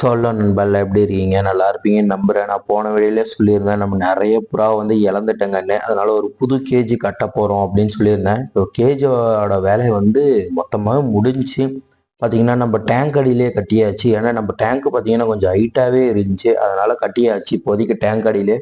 சொல்ல நண்பர்ல எப்படி இருக்கீங்க? நல்லா இருப்பீங்கன்னு நம்புறேன். நான் போன வெளியில சொல்லியிருந்தேன். நம்ம நிறைய புறா வந்து இழந்துட்டேங்கன்னு. அதனால ஒரு புது கேஜி கட்ட போறோம் அப்படின்னு சொல்லியிருந்தேன். இப்போ கேஜோட வேலை வந்து மொத்தமாக முடிஞ்சு பார்த்தீங்கன்னா நம்ம டேங்க் அடியிலே கட்டியாச்சு. ஏன்னா நம்ம டேங்க் பார்த்தீங்கன்னா கொஞ்சம் ஹைட்டாகவே இருந்துச்சு. அதனால கட்டியாச்சு. இப்போதைக்கு டேங்க் அடியிலே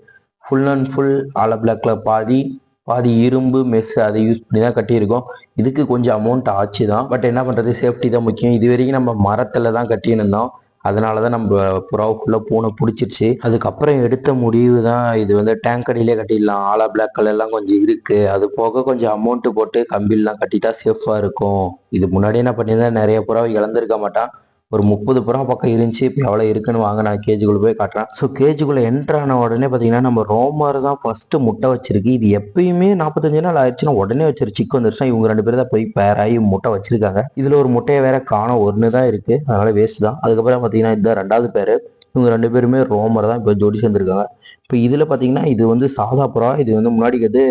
ஃபுல் அண்ட் ஃபுல் ஆல பிளாக்ல பாதி பாதி இரும்பு மெஸ் அதை யூஸ் பண்ணி தான் கட்டியிருக்கோம். இதுக்கு கொஞ்சம் அமௌண்ட் ஆச்சு தான் பட் என்ன பண்ணுறது சேஃப்டி தான் முக்கியம். இது வரைக்கும் நம்ம மரத்தில் தான் கட்டியிருந்தோம். அதனால தான் நம்ம புறாவுக்குள்ள பூனை பிடிச்சிருச்சு. அதுக்கப்புறம் எடுத்த முடிவு தான் இது வந்து டேங்க் அடியிலே கட்டிடலாம். ஆலா பிளாக் கலர்லாம் கொஞ்சம் இருக்கு. அது போக கொஞ்சம் அமௌண்ட் போட்டு கம்பிலாம் கட்டிட்டா சேஃபாக இருக்கும். இது முன்னாடி என்ன பண்ணியிருந்தா நிறைய புறாவை இழந்திருக்க மாட்டான். ஒரு முப்பது புறா பக்கம் இருந்துச்சு இப்போ எவ்வளோ இருக்குன்னு வாங்க நான் கேஜுக்குள்ளே போய் காட்டுறேன். ஸோ கேஜுக்குள்ளே என்ட்ரு ஆன உடனே பார்த்தீங்கன்னா நம்ம ரோமர் தான் ஃபஸ்ட்டு முட்டை வச்சிருக்கு. இது எப்பயுமே நாற்பத்தஞ்சு நாள் ஆயிடுச்சுன்னா உடனே வச்சிரு சிக்கு வந்துருச்சுன்னா இவங்க ரெண்டு பேரும் தான் போய் பேராகி முட்டை வச்சிருக்காங்க. இதில் ஒரு முட்டையை வேற காணும் ஒன்று தான் இருக்கு. அதனால வேஸ்ட் தான். அதுக்கப்புறம் பார்த்தீங்கன்னா இதுதான் ரெண்டாவது பேர் இவங்க ரெண்டு பேருமே ரோமர் தான் இப்போ ஜோடி சேர்ந்துருக்காங்க. இப்போ இதில் பார்த்தீங்கன்னா இது வந்து சாதா புறா இது வந்து முன்னாடி வந்து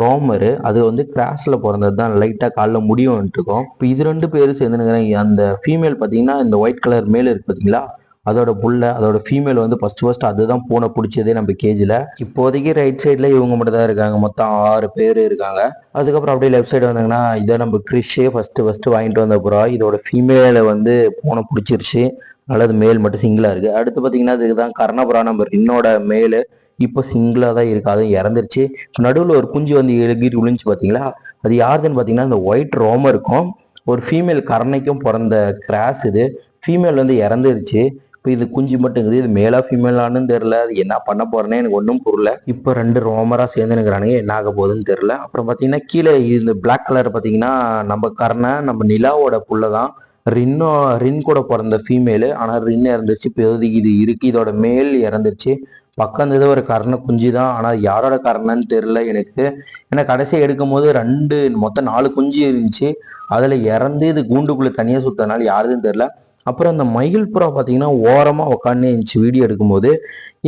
ரோமரு அது வந்து கிராஸில் பிறந்தது தான் லைட்டாக காலைல முடியும் இருக்கும் இப்போ இது ரெண்டு பேரும் சேர்ந்துனுங்கிறேன் அந்த ஃபீமேல் பார்த்தீங்கன்னா இந்த ஒயிட் கலர் மேல் இருக்கு பார்த்தீங்களா? அதோட புள்ள அதோட ஃபீமேல் வந்து ஃபர்ஸ்ட் ஃபர்ஸ்ட் அதுதான் பூனை பிடிச்சதே நம்ம கேஜில் இப்போதைக்கு ரைட் சைடில் இவங்க மட்டும் தான் இருக்காங்க. மொத்தம் ஆறு பேர் இருக்காங்க. அதுக்கப்புறம் அப்படியே லெஃப்ட் சைடு வந்தாங்கன்னா இதை நம்ம கிறிஷே ஃபஸ்ட்டு ஃபஸ்ட்டு வாங்கிட்டு வந்த புறா இதோட ஃபீமேலை வந்து பூனை பிடிச்சிருச்சு. அதனால மேல் மட்டும் சிங்கிளாக இருக்குது அடுத்து பார்த்தீங்கன்னா இதுக்கு தான் கர்ணபுரா நம்பர் இன்னோட மேலு இப்போ சிங்கிளாக தான் இருக்கு. அதுவும் இறந்துருச்சு. நடுவில் ஒரு குஞ்சு வந்து எழுகிட்டு விழுந்துச்சு பார்த்தீங்களா அது யாருதுன்னு பார்த்தீங்கன்னா இந்த ஒயிட் ரோமம் இருக்கும். ஒரு ஃபீமேல் கரணைக்கும் பிறந்த கிராஸ் இது. ஃபீமேல் வந்து இறந்துருச்சு. இப்போ இது குஞ்சு மட்டும் இருக்குது. இது மேலா ஃபீமேலானு தெரில அது என்ன பண்ண போறேன்னு எனக்கு ஒன்றும் புரியல. இப்போ ரெண்டு ரோமராக சேர்ந்துனுக்குறானுங்க என்ன ஆக போகுதுன்னு தெரில அப்புறம் பார்த்தீங்கன்னா கீழே இந்த பிளாக் கலர் பார்த்தீங்கன்னா நம்ம கர்ணை நம்ம நிலாவோட புள்ள தான். ரின்னோ ரின் கூட பிறந்த ஃபீமேலு ஆனால் ரின் இறந்துருச்சு. இப்போ இது இருக்கு. இதோட மேல் இறந்துருச்சு. பக்கம் இருந்தது ஒரு கரணை குஞ்சு தான் ஆனால் யாரோட கரணன்னு தெரில எனக்கு. ஏன்னா கடைசியாக எடுக்கும் போது ரெண்டு மொத்தம் நாலு குஞ்சு இருந்துச்சு. அதில் இறந்து இது கூண்டுக்குள்ளே தனியாக சுத்தனால யாருதுன்னு தெரில அப்புறம் அந்த மயில் புறா பார்த்தீங்கன்னா ஓரமாக உட்காந்து இருந்துச்சு வீடியோ எடுக்கும்போது.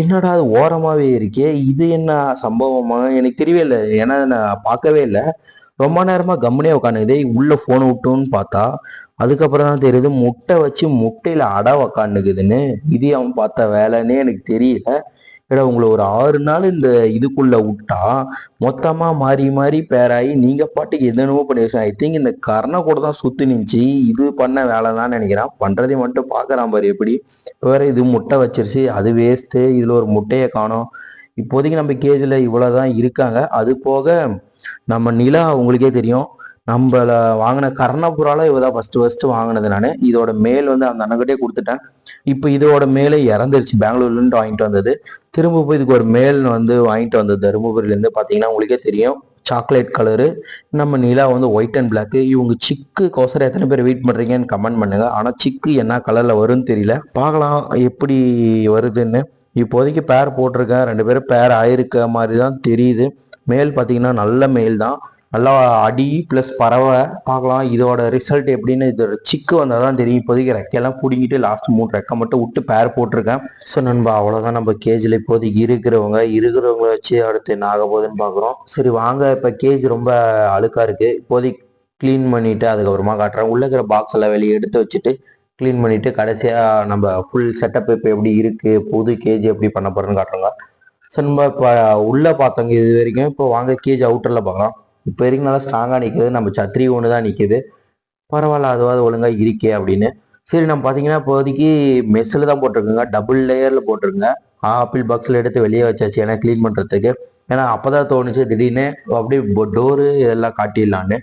என்னடா அது ஓரமாகவே இருக்கே? இது என்ன சம்பவமாக எனக்கு தெரியவே இல்லை. ஏன்னா நான் பார்க்கவே இல்லை. ரொம்ப நேரமாக கம்முனே உட்காந்துக்குதே உள்ளே ஃபோனை விட்டோன்னு பார்த்தா அதுக்கப்புறம் தான் தெரியுது முட்டை வச்சு முட்டையில் அடை உக்காந்துக்குதுன்னு. இது அவன் பார்த்த வேலைன்னே எனக்கு தெரியல. ஏடா உங்களை ஒரு ஆறு நாள் இந்த இதுக்குள்ள விட்டா மொத்தமா மாறி மாறி பேராகி நீங்க பாட்டுக்கு என்னென்னவோ பண்ணி வச்சோம் ஐ திங்க் இந்த கர்ணை கூட தான் சுத்தி நின்ச்சு இது பண்ண வேலை தான் நினைக்கிறேன். பண்றதை மட்டும் பார்க்குறான் பாரு எப்படி. வேற இது முட்டை வச்சிருச்சு அது வேஸ்ட்டு இதுல ஒரு முட்டையை காணும். இப்போதைக்கு நம்ம கேஜில் இவ்வளோதான் இருக்காங்க. அது போக நம்ம நிலா உங்களுக்கே தெரியும். நம்மள வாங்கின கர்ணபுரால இவ தான் ஃபர்ஸ்ட் ஃபர்ஸ்ட் வாங்கினது நான். இதோட மேல் வந்து அந்த அண்ணகிட்டே கொடுத்துட்டேன். இப்போ இதோட மேலே இறந்துருச்சு. பெங்களூர்லேருந்து வாங்கிட்டு வந்தது. திரும்ப போய் இதுக்கு ஒரு மேல் வந்து வாங்கிட்டு வந்தது. தருமபுரியிலேருந்து பார்த்தீங்கன்னா உங்களுக்கே தெரியும். சாக்லேட் கலரு நம்ம நிலா வந்து ஒயிட் அண்ட் பிளாக்கு இவங்க சிக்கு கோசரம் எத்தனை பேர் வெயிட் பண்ணுறீங்கன்னு கமெண்ட் பண்ணுங்க. ஆனால் சிக்கு என்ன கலரில் வரும்னு தெரியல. பார்க்கலாம் எப்படி வருதுன்னு. இப்போதைக்கு பேர் போட்டிருக்கேன். ரெண்டு பேரும் பேர் ஆயிருக்க மாதிரி தான் தெரியுது. மேல் பார்த்தீங்கன்னா நல்ல மேல் தான். நல்லா அடி ப்ளஸ் பறவை பார்க்கலாம். இதோட ரிசல்ட் எப்படின்னு இதோட சிக்கு வந்தால் தான் தெரியும். இப்போதைக்கு ரெக்கையெல்லாம் பிடிங்கிட்டு லாஸ்ட் மூணு ரெக்கை மட்டும் விட்டு பேர் போட்டிருக்கேன். ஸோ நண்பா அவ்வளோதான் நம்ம கேஜில் இப்போதைக்கு இருக்கிறவங்க இருக்கிறவங்கள வச்சு அடுத்து என்ன ஆக போகுதுன்னு பார்க்குறோம். சரி வாங்க. இப்போ கேஜ் ரொம்ப அழுக்காக இருக்குது இப்போதைக்கு க்ளீன் பண்ணிவிட்டு அதுக்கப்புறமா காட்டுறேன். உள்ளே இருக்கிற பாக்ஸ் எல்லாம் வெளியே எடுத்து வச்சுட்டு க்ளீன் பண்ணிவிட்டு கடைசியாக நம்ம ஃபுல் செட்டப் இப்போ எப்படி இருக்குது புது கேஜ் எப்படி பண்ண போகிறோன்னு காட்டுறோங்க. ஸோ நம்ம இப்போ உள்ளே பார்த்தவங்க இது வரைக்கும். இப்போ வாங்க கேஜ் அவுட்டரில் பார்க்கலாம். இப்போ வரைக்கும் நல்லா ஸ்ட்ராங்காக நிற்கிது நம்ம சத்திரி ஒன்று தான் நிற்குது பரவாயில்ல அதுவாது ஒழுங்காக இருக்கே அப்படின்னு. சரி நம்ம பார்த்தீங்கன்னா இப்போதைக்கு மெஸ்ஸில் தான் போட்டிருக்குங்க. டபுள் லேயரில் போட்டிருக்குங்க. ஆப்பிள் பாக்ஸில் எடுத்து வெளியே வச்சாச்சு. ஏன்னா க்ளீன் பண்ணுறதுக்கு ஏன்னா அப்போ தான் தோணுச்சு திடீர்னு அப்படியே டோரு எல்லாம் காட்டிடலான்னு.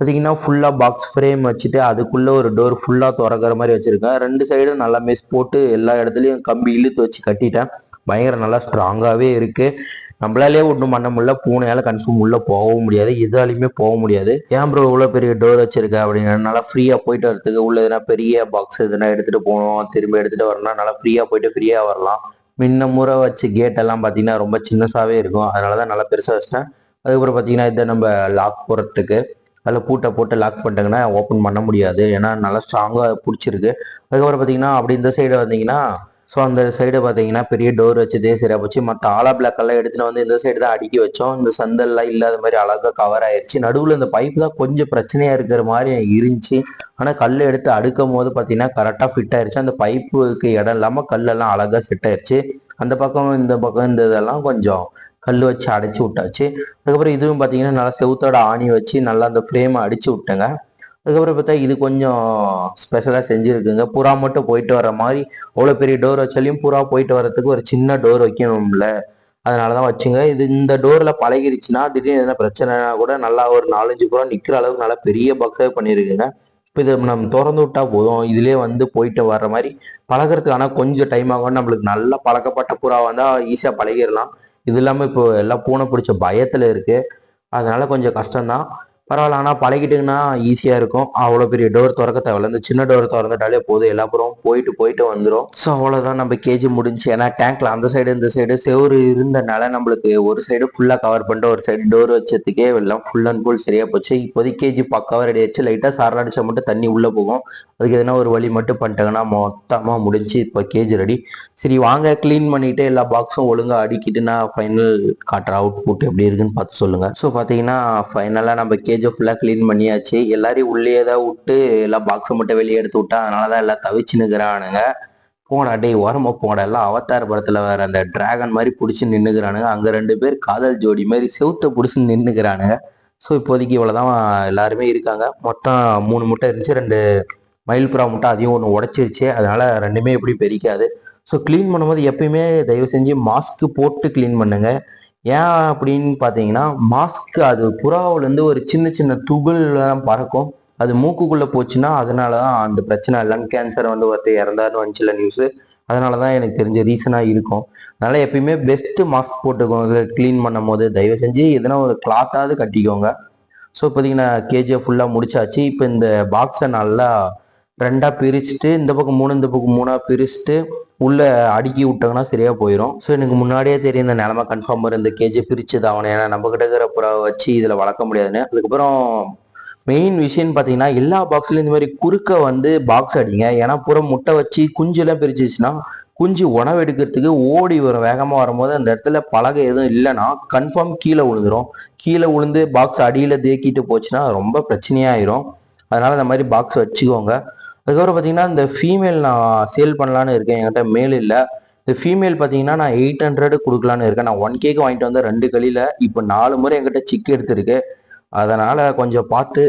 பார்த்தீங்கன்னா ஃபுல்லாக பாக்ஸ் ஃப்ரேம் வச்சுட்டு அதுக்குள்ளே ஒரு டோர் ஃபுல்லாக திறக்கிற மாதிரி வச்சுருக்கேன். ரெண்டு சைடும் நல்லா மெஸ் போட்டு எல்லா இடத்துலையும் கம்பி இழுத்து வச்சு கட்டிட்டேன். பயங்கர நல்லா ஸ்ட்ராங்காகவே இருக்குது நம்மளாலே ஒன்றும் பண்ண முடியல. பூனையால் கன்ஃபார்ம் உள்ளே போகவும் முடியாது. எதாலையுமே போக முடியாது. ஏன் ப்ரோ இவ்வளோ பெரிய டோர் வச்சிருக்க அப்படின்னா? நல்லா ஃப்ரீயாக போயிட்டு வரத்துக்கு உள்ள எதுனா பெரிய பாக்ஸ் எதுனா எடுத்துகிட்டு போகணும். திரும்ப எடுத்துகிட்டு வரணும் நல்லா ஃப்ரீயாக போயிட்டு ஃப்ரீயாக வரலாம். முன்ன முறை வச்சு கேட்டெல்லாம் பார்த்தீங்கன்னா ரொம்ப சின்னசாகவே இருக்கும். அதனால தான் நல்லா பெருசாக வச்சிட்டேன். அதுக்கப்புறம் பார்த்தீங்கன்னா இதை நம்ம லாக் போடுறதுக்கு அதில் பூட்டை போட்டு லாக் பண்ணிட்டாங்கன்னா ஓப்பன் பண்ண முடியாது. ஏன்னா நல்லா ஸ்ட்ராங்காக பிடிச்சிருக்கு. அதுக்கப்புறம் பார்த்தீங்கன்னா அப்படி இந்த சைடு வந்தீங்கன்னா ஸோ அந்த சைடு பார்த்தீங்கன்னா பெரிய டோர் வச்சதே சரியாக போச்சு. மற்ற ஆலா பிளாக்கெல்லாம் எல்லாம் வந்து இந்த சைடு தான் அடுக்கி வச்சோம். இந்த சந்தல்லாம் இல்லாத மாதிரி அழகாக கவர் ஆயிடுச்சு நடுவில் இந்த பைப் தான் கொஞ்சம் பிரச்சனையாக இருக்கிற மாதிரி இருந்துச்சு. ஆனால் கல் எடுத்து அடுக்கும் போது பார்த்தீங்கன்னா கரெக்டாக ஃபிட் ஆயிடுச்சு அந்த பைப்புக்கு இடம் இல்லாமல் கல்லெல்லாம் அழகாக செட் ஆயிடுச்சு அந்த பக்கம் இந்த பக்கம் இந்த இதெல்லாம் கொஞ்சம் கல் வச்சு அடைச்சி விட்டாச்சு. அதுக்கப்புறம் இதுவும் பார்த்தீங்கன்னா நல்லா செவுத்தோட ஆணி வச்சு நல்லா அந்த ஃப்ரேமை அடிச்சு விட்டேங்க. அதுக்கப்புறம் பார்த்தா இது கொஞ்சம் ஸ்பெஷலாக செஞ்சுருக்குங்க. புறா மட்டும் போயிட்டு வர மாதிரி அவ்வளோ பெரிய டோர் வச்சாலையும் புறா போயிட்டு வர்றதுக்கு ஒரு சின்ன டோர் வைக்கணும்ல. அதனால தான் வச்சுங்க. இது இந்த டோரில் பழகிருச்சுன்னா திடீர்னு எதனா பிரச்சனைனா கூட நல்லா ஒரு நாலஞ்சு புறா நிற்கிற அளவுக்கு நல்லா பெரிய பக்ஸாக பண்ணியிருக்குங்க இப்போ இதை நம்ம திறந்து விட்டா போதும். இதுலேயே வந்து போயிட்டு வர்ற மாதிரி பழகிறதுக்கு ஆனால் கொஞ்சம் டைம் ஆகும். நம்மளுக்கு நல்லா பழக்கப்பட்ட புறா வந்தால் ஈஸியாக பழகிடலாம் இது இல்லாமல் இப்போ எல்லாம் பூனை பிடிச்ச பயத்தில் இருக்குது அதனால கொஞ்சம் கஷ்டம்தான். பரவாயில்ல ஆனால் பழகிட்டுங்கன்னா ஈஸியாக இருக்கும். அவ்வளோ பெரிய டோர் திறக்க தேவையில்ல. இந்த சின்ன டோர் திறந்துட்டாலே போதும். எல்லா புறம் போயிட்டு போயிட்டு வந்துடும் ஸோ அவ்வளோதான் நம்ம கேஜி முடிஞ்சு ஏன்னா டேங்க்ல அந்த சைடு இந்த சைடு செவரு இருந்தனால நம்மளுக்கு ஒரு சைடு ஃபுல்லாக கவர் பண்ணிட்டு ஒரு சைடு டோர் வச்சதுக்கே எல்லாம் ஃபுல் அண்ட் ஃபுல் சரியாக போச்சு. இப்போதைக்கு கேஜி பக்காவாக ரெடி ஆச்சு லைட்டாக சாரல் அடிச்சா மட்டும் தண்ணி உள்ளே போகும். அதுக்கு எதனா ஒரு வழி மட்டும் பண்ணிட்டாங்கன்னா மொத்தமாக முடிஞ்சு இப்போ கேஜி ரெடி சரி வாங்க க்ளீன் பண்ணிட்டு எல்லா பாக்ஸும் ஒழுங்காக அடிக்கிட்டு நான் ஃபைனல் காட்டுற அவுட் புட் எப்படி இருக்குன்னு பார்த்து சொல்லுங்கள் ஸோ பார்த்தீங்கன்னா ஃபைனலாக நம்ம கேஜ் ஃபுல்லாக க்ளீன் பண்ணியாச்சு. எல்லாரையும் உள்ளே தான் விட்டு எல்லாம் பாக்ஸை மட்டும் வெளியே எடுத்து விட்டா அதனால தான் எல்லாம் தவிச்சு நிற்கிறானுங்க போடா டேய் ஓரமா போடா. எல்லாம் அவத்தார் படத்தில் வேற அந்த டிராகன் மாதிரி பிடிச்சி நின்றுக்கிறானுங்க அங்கே ரெண்டு பேர் காதல் ஜோடி மாதிரி செவுத்த பிடிச்சி நின்றுக்கிறானுங்க ஸோ இப்போதைக்கு இவ்வளோதான் எல்லாருமே இருக்காங்க. மொத்தம் மூணு முட்டை இருந்துச்சு ரெண்டு மயில் புறா முட்டை அதையும் ஒன்று உடச்சிருச்சு. அதனால ரெண்டுமே எப்படி பெரிக்காது. ஸோ க்ளீன் பண்ணும்போது எப்பயுமே தயவு செஞ்சு மாஸ்க் போட்டு க்ளீன் பண்ணுங்க. ஏன் அப்படின்னு பார்த்தீங்கன்னா மாஸ்க் அது புறாவிலேருந்து ஒரு சின்ன சின்ன துகள்லாம் பறக்கும். அது மூக்குக்குள்ளே போச்சுன்னா அதனால தான் அந்த பிரச்சனை. லங் கேன்சர் வந்து ஒருத்தர் இறந்தாருன்னு வந்துச்சுல நியூஸு அதனால தான் எனக்கு தெரிஞ்ச ரீசனாக இருக்கும். அதனால் எப்பயுமே பெஸ்ட்டு மாஸ்க் போட்டுக்கோங்க. க்ளீன் பண்ணும் போது தயவு செஞ்சு எதனா ஒரு கிளாத்தாவது கட்டிக்கோங்க. ஸோ இப்போதைக்கு நான் கேஜியை ஃபுல்லாக முடிச்சாச்சு. இப்போ இந்த பாக்ஸை நல்லா ரெண்டாக பிரிச்சுட்டு இந்த பக்கம் மூணு இந்த பக்கம் மூணாக பிரிச்சுட்டு உள்ளே அடுக்கி விட்டாங்கன்னா சரியாக போயிடும் ஸோ எனக்கு முன்னாடியே தெரியும் இந்த நிலமை கன்ஃபார்ம் இந்த கேஜி பிரிச்சு தான் ஏன்னா நம்ம கிட்ட இருக்கிற புறாவை வச்சு இதில் வளர்க்க முடியாதுன்னு. அதுக்கப்புறம் மெயின் விஷயம்னு பார்த்தீங்கன்னா எல்லா பாக்ஸ்லையும் இந்த மாதிரி குறுக்க வந்து பாக்ஸ் அடிங்க. ஏன்னா புறம் முட்டை வச்சு குஞ்செல்லாம் பிரிச்சிச்சுன்னா குஞ்சு உணவு எடுக்கிறதுக்கு ஓடி வரும். வேகமாக வரும்போது அந்த இடத்துல பலகை எதுவும் இல்லைன்னா கன்ஃபார்ம் கீழே விழுந்துடும் கீழே விழுந்து பாக்ஸ் அடியில் தேக்கிட்டு போச்சுன்னா ரொம்ப பிரச்சனையாயிரும். அதனால இந்த மாதிரி பாக்ஸ் வச்சுக்கோங்க. அதுக்கப்புறம் பார்த்தீங்கன்னா இந்த ஃபீமேல் நான் சேல் பண்ணலான்னு இருக்கேன். என்கிட்ட மேல் இல்லை. இந்த ஃபீமேல் பார்த்தீங்கன்னா நான் எயிட் ஹண்ட்ரட் கொடுக்கலான்னு இருக்கேன். நான் ஒன் கேக்கு வாங்கிட்டு வந்தேன் ரெண்டு கழியில் இப்போ நாலு முறை என்கிட்ட சிக்கு எடுத்திருக்கு. அதனால் கொஞ்சம் பார்த்து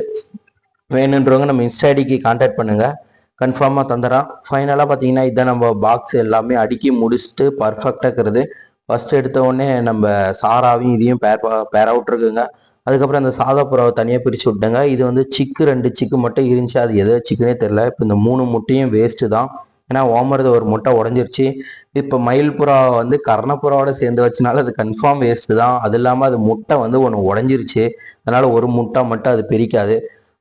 வேணுன்றவங்க நம்ம இன்ஸ்டாடிக்கு கான்டாக்ட் பண்ணுங்கள் கன்ஃபார்மாக தந்துடுறான் ஃபைனலாக பார்த்தீங்கன்னா இதை நம்ம பாக்ஸ் எல்லாமே அடுக்கி முடிச்சுட்டு பர்ஃபெக்டாக இருக்கிறது. ஃபஸ்ட்டு எடுத்த உடனே நம்ம சாராவையும் இதையும் பேர் பேர் அவுட்ருக்குங்க அதுக்கப்புறம் அந்த சாதா புறாவை தனியாக பிரித்து விட்டேங்க. இது வந்து சிக்கு ரெண்டு சிக்கு மட்டும் இருந்துச்சு. அது எதோ சிக்குனே தெரில இப்போ இந்த மூணு முட்டையும் வேஸ்ட்டு தான். ஏன்னா ஓமரது ஒரு முட்டை உடஞ்சிருச்சு. இப்போ மயில் புறா வந்து கர்ணப்புறாவோட சேர்ந்து வச்சனால அது கன்ஃபார்ம் வேஸ்ட்டு தான். அது இல்லாமல் அது முட்டை வந்து ஒன்று உடஞ்சிருச்சு. அதனால் ஒரு முட்டை மட்டும் அது பிரிக்காது.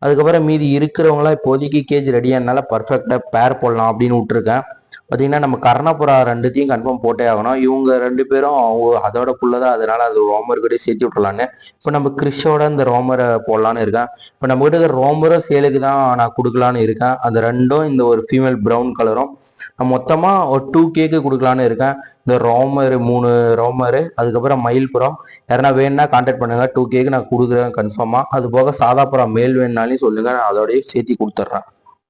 அதுக்கப்புறம் மீதி இருக்கிறவங்களாம் இப்போதைக்கு கேஜ் ரெடியானால பர்ஃபெக்டாக பேர் போடலாம் அப்படின்னு விட்டுருக்கேன். பார்த்தீங்கன்னா நம்ம கர்ணபுரா ரெண்டுத்தையும் கன்ஃபார்ம் போட்டே ஆகணும். இவங்க ரெண்டு பேரும் அவங்க அதோட புள்ளதான். அதனால அது ரோமர் கூட சேர்த்து விட்டுலான்னு இப்போ நம்ம கிறிஷோட இந்த ரோமரை போடலான்னு இருக்கேன். இப்போ நம்ம கிட்ட ரோமரும் சேலுக்கு தான் நான் கொடுக்கலான்னு இருக்கேன். அந்த ரெண்டும் இந்த ஒரு ஃபீமேல் ப்ரௌன் கலரும் நான் மொத்தமாக ஒரு டூ கேக்கு கொடுக்கலான்னு இருக்கேன். இந்த ரோமர் மூணு ரோமரு அதுக்கப்புறம் மயில்புறம் யாரா வேணும்னா கான்டாக்ட் பண்ணுங்க. டூ கேக்கு நான் கொடுக்குறேன் கன்ஃபார்மாக அது போக சாதாப்புறம் மேல் வேணுனாலையும் சொல்லுங்கள் நான் அதோடய சேர்த்து கொடுத்துட்றேன்.